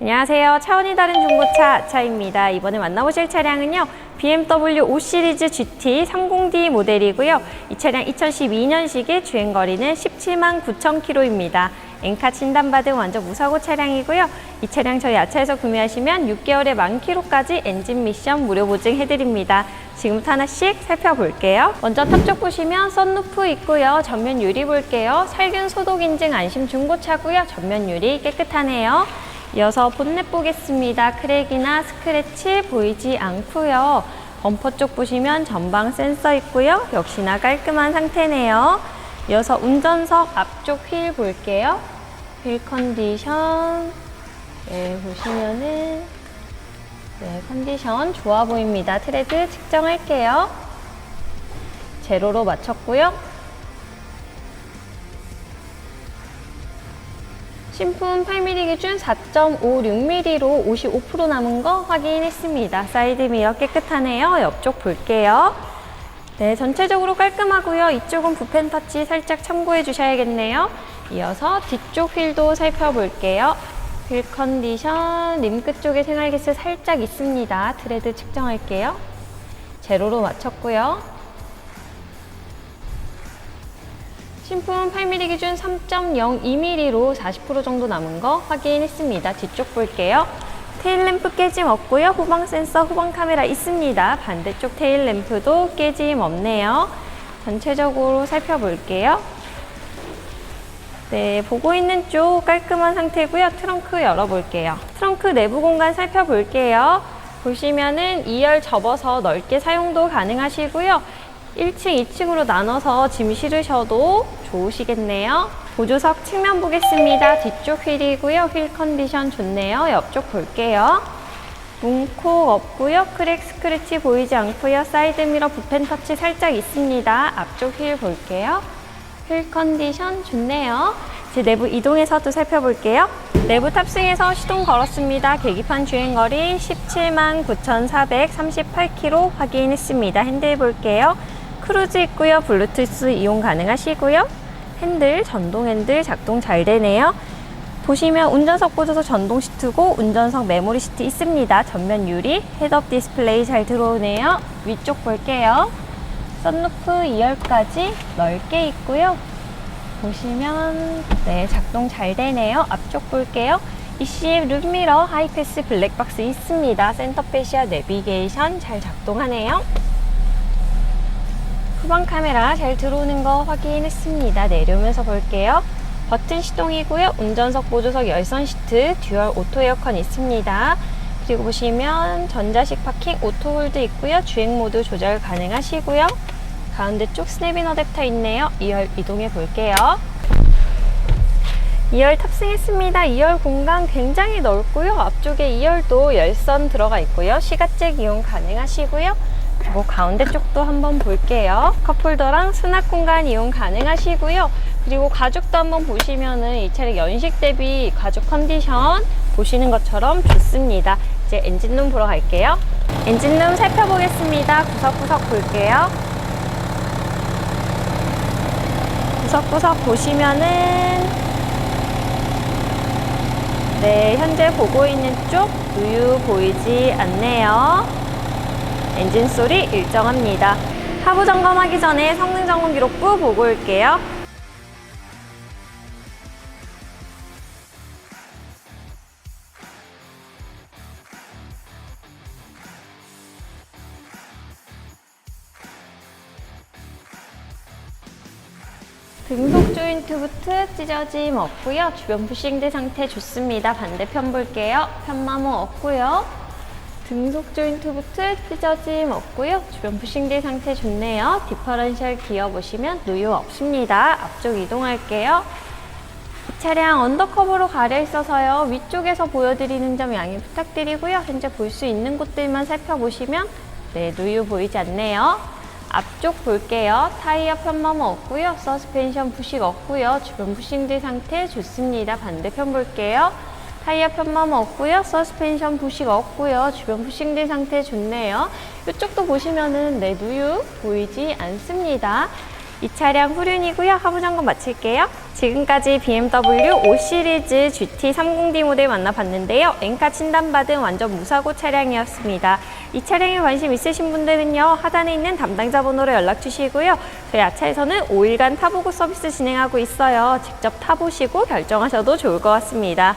안녕하세요. 차원이 다른 중고차 아차입니다. 이번에 만나보실 차량은요. BMW 5 시리즈 GT 30D 모델이고요. 이 차량 2012년식의 주행거리는 17만 9천 킬로입니다. 엔카 진단받은 완전 무사고 차량이고요. 이 차량 저희 아차에서 구매하시면 6개월에 만 킬로까지 엔진 미션 무료 보증해드립니다. 지금부터 하나씩 살펴볼게요. 먼저 탑쪽 보시면 썬루프 있고요. 전면 유리 볼게요. 살균 소독 인증 안심 중고차고요. 전면 유리 깨끗하네요. 이어서 본넷 보겠습니다. 크랙이나 스크래치 보이지 않고요. 범퍼 쪽 보시면 전방 센서 있고요. 역시나 깔끔한 상태네요. 이어서 운전석 앞쪽 휠 볼게요. 휠 컨디션 네, 보시면은 네, 컨디션 좋아 보입니다. 트레드 측정할게요. 제로로 맞췄고요. 신품 8mm 기준 4.56mm로 55% 남은 거 확인했습니다. 사이드 미러 깨끗하네요. 옆쪽 볼게요. 네, 전체적으로 깔끔하고요. 이쪽은 붓펜 터치 살짝 참고해 주셔야겠네요. 이어서 뒤쪽 휠도 살펴볼게요. 휠 컨디션, 림끝 쪽에 생활기스 살짝 있습니다. 트레드 측정할게요. 제로로 맞췄고요. 신품 8mm 기준 3.02mm로 40% 정도 남은 거 확인했습니다. 뒤쪽 볼게요. 테일 램프 깨짐 없고요. 후방 센서, 후방 카메라 있습니다. 반대쪽 테일 램프도 깨짐 없네요. 전체적으로 살펴볼게요. 네, 보고 있는 쪽 깔끔한 상태고요. 트렁크 열어볼게요. 트렁크 내부 공간 살펴볼게요. 보시면은 2열 접어서 넓게 사용도 가능하시고요. 1층, 2층으로 나눠서 짐 실으셔도 좋으시겠네요. 보조석 측면 보겠습니다. 뒤쪽 휠이고요. 휠 컨디션 좋네요. 옆쪽 볼게요. 문콕 없고요. 크랙 스크래치 보이지 않고요. 사이드 미러 붓펜 터치 살짝 있습니다. 앞쪽 휠 볼게요. 휠 컨디션 좋네요. 이제 내부 이동해서도 살펴볼게요. 내부 탑승해서 시동 걸었습니다. 계기판 주행거리 17만 9,438km 확인했습니다. 핸들 볼게요. 크루즈 있고요. 블루투스 이용 가능하시고요. 핸들, 전동 핸들 작동 잘 되네요. 보시면 운전석 보조석 전동 시트고 운전석 메모리 시트 있습니다. 전면 유리, 헤드업 디스플레이 잘 들어오네요. 위쪽 볼게요. 썬루프 2열까지 넓게 있고요. 보시면 네 작동 잘 되네요. 앞쪽 볼게요. EC 룸미러 하이패스 블랙박스 있습니다. 센터페시아 내비게이션 잘 작동하네요. 후방 카메라 잘 들어오는 거 확인했습니다. 내려오면서 볼게요. 버튼 시동이고요. 운전석 보조석 열선 시트, 듀얼 오토 에어컨 있습니다. 그리고 보시면 전자식 파킹 오토 홀드 있고요. 주행 모드 조절 가능하시고요. 가운데 쪽 스냅인 어댑터 있네요. 2열 이동해 볼게요. 2열 탑승했습니다. 2열 공간 굉장히 넓고요. 앞쪽에 2열도 열선 들어가 있고요. 시가잭 이용 가능하시고요. 그리고 가운데 쪽도 한번 볼게요. 컵홀더랑 수납 공간 이용 가능하시고요. 그리고 가죽도 한번 보시면은 이 차량 연식 대비 가죽 컨디션 보시는 것처럼 좋습니다. 이제 엔진룸 보러 갈게요. 엔진룸 살펴보겠습니다. 구석구석 볼게요. 구석구석 보시면은 네, 현재 보고 있는 쪽 누유 보이지 않네요. 엔진 소리 일정합니다. 하부 점검하기 전에 성능 점검 기록부 보고 올게요. 등속 조인트 부트 찢어짐 없고요. 주변 부싱대 상태 좋습니다. 반대편 볼게요. 편마모 없고요. 등속 조인트부트 찢어짐 없고요. 주변 부싱대 상태 좋네요. 디퍼런셜 기어 보시면 누유 없습니다. 앞쪽 이동할게요. 이 차량 언더커버로 가려 있어서요. 위쪽에서 보여드리는 점 양해 부탁드리고요. 현재 볼 수 있는 곳들만 살펴보시면 네, 누유 보이지 않네요. 앞쪽 볼게요. 타이어 편마모 없고요. 서스펜션 부식 없고요. 주변 부싱들 상태 좋습니다. 반대편 볼게요. 타이어 편마모 없고요. 서스펜션 부식 없고요. 주변 부싱들 상태 좋네요. 이쪽도 보시면은 네, 누유 보이지 않습니다. 이 차량 후륜이고요. 하부 점검 마칠게요. 지금까지 BMW 5 시리즈 GT30D 모델 만나봤는데요. 엔카 진단받은 완전 무사고 차량이었습니다. 이 차량에 관심 있으신 분들은요. 하단에 있는 담당자 번호로 연락 주시고요. 저희 아차에서는 5일간 타보고 서비스 진행하고 있어요. 직접 타보시고 결정하셔도 좋을 것 같습니다.